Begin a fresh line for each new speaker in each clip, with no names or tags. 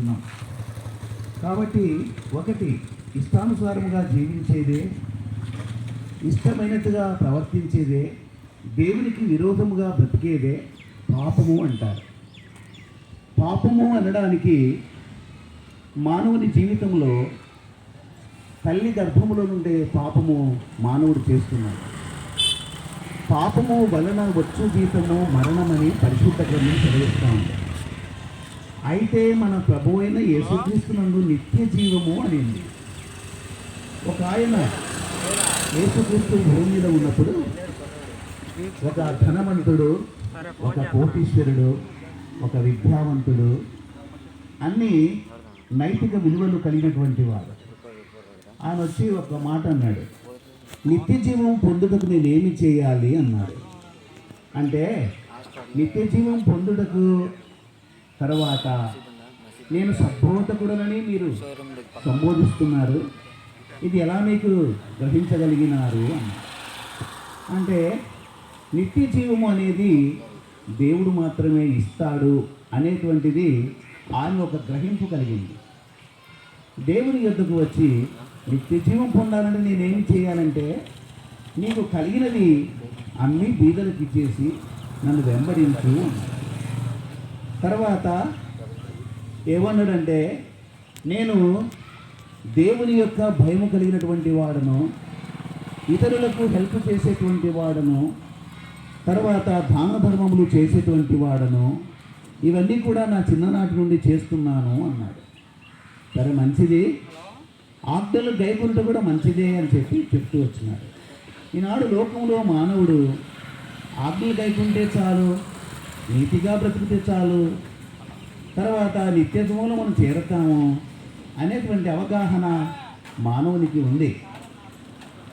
ఉన్నాం కాబట్టి ఒకటి ఇష్టానుసారముగా జీవించేదే ఇష్టమైనట్టుగా ప్రవర్తించేదే దేవునికి విరోధముగా బ్రతికేదే పాపము అంటారు. పాపము అనడానికి మానవుని జీవితంలో తల్లి గర్భములో నుండే పాపము మానవుడు చేస్తున్నాడు. పాపము వలన వచ్చు జీతము మరణమని పరిశుద్ధ గ్రంథం చదివిస్తా అయితే మన ప్రభు అయిన యేసుక్రీస్తునందు నిత్య జీవము అనింది. ఒక ఆయన యేసుక్రీస్తు భూమి మీద ఉన్నప్పుడు ఒక ధనవంతుడు ఒక కోటీశ్వరుడు ఒక విద్యావంతుడు అన్నీ నైతిక విలువలు కలిగినటువంటి వాడు. ఆయన వచ్చి ఒక మాట అన్నాడు. నిత్య జీవం పొందుటకు నేనేమి చేయాలి? అన్నాడు. అంటే నిత్య జీవం పొందుటకు తర్వాత నేను సద్బోధకుడనని మీరు సంబోధిస్తున్నారు. ఇది ఎలా మీకు గ్రహించగలిగినారు అంటే నిత్య జీవము అనేది దేవుడు మాత్రమే ఇస్తాడు అనేటువంటిది ఆయన ఒక గ్రహింపు కలిగింది. దేవుని యొద్దకు వచ్చి నిత్య జీవం పొందాలంటే నేనేం చేయాలంటే నీకు కలిగినది అన్ని బీదలకు ఇచ్చేసి నన్ను వెంబడించు తర్వాత ఏమన్నాడంటే నేను దేవుని యొక్క భయము కలిగినటువంటి వాడను ఇతరులకు హెల్ప్ చేసేటువంటి వాడను తర్వాత దాన ధర్మములు చేసేటువంటి వాడను ఇవన్నీ కూడా నా చిన్ననాటి నుండి చేస్తున్నాను అన్నాడు. సరే మంచిది. ఆజ్ఞలు గైకుంట కూడా మంచిదే అని చెప్పి చెప్తూ వచ్చినాడు. ఈనాడు లోకంలో మానవుడు ఆజ్ఞలు గైకుంటే చాలు. నీతిగా బ్రతికితే చాలు. తర్వాత నిత్యత్వంలో మనం చేరతాము అనేటువంటి అవగాహన మానవునికి ఉంది.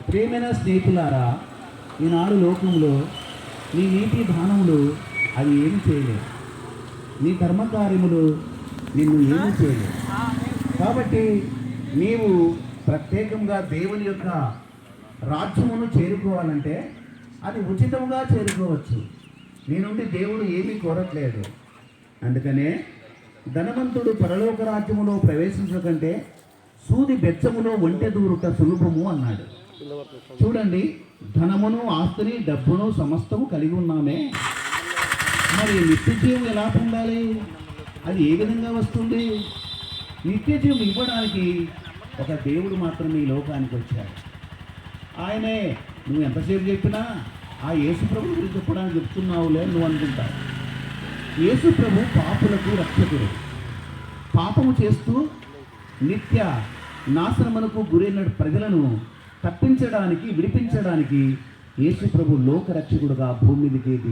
ప్రేమైన స్నేహితులారా ఈనాడు లోకంలో నీ నీతి దానములు అవి ఏమి చేయలేవు నీ ధర్మకార్యములు నిన్ను ఏమి చేయలేవు కాబట్టి నీవు ప్రత్యేకంగా దేవుని యొక్క రాజ్యమును చేరుకోవాలంటే అది ఉచితంగా చేరుకోవచ్చు. మీ నుండి దేవుడు ఏమీ కోరట్లేదు. అందుకనే ధనవంతుడు పరలోక రాజ్యములో ప్రవేశించకంటే సూది బెచ్చములో ఒంటె దూరుట సులభము అన్నాడు. చూడండి ధనమును ఆస్తిని డబ్బును సమస్తము కలిగి ఉన్నామే. మరి నిత్య జీవం ఎలా పొందాలి? అది ఏ విధంగా వస్తుంది? నిత్య జీవం ఇవ్వడానికి ఒక దేవుడు మాత్రమే ఈ లోకానికి వచ్చాడు. ఆయనే నువ్వు ఎంతసేపు చెప్పినా ఆ యేసు ప్రభు గురించి చెప్పడానికి చెప్తున్నావులే నువ్వు అనుకుంటావు యేసు ప్రభు పాపులకు రక్షకుడు. పాపము చేస్తూ నిత్య నాశనమునకు గురైన ప్రజలను తప్పించడానికి విడిపించడానికి యేసు ప్రభు లోక రక్షకుడుగా భూమి మీదకి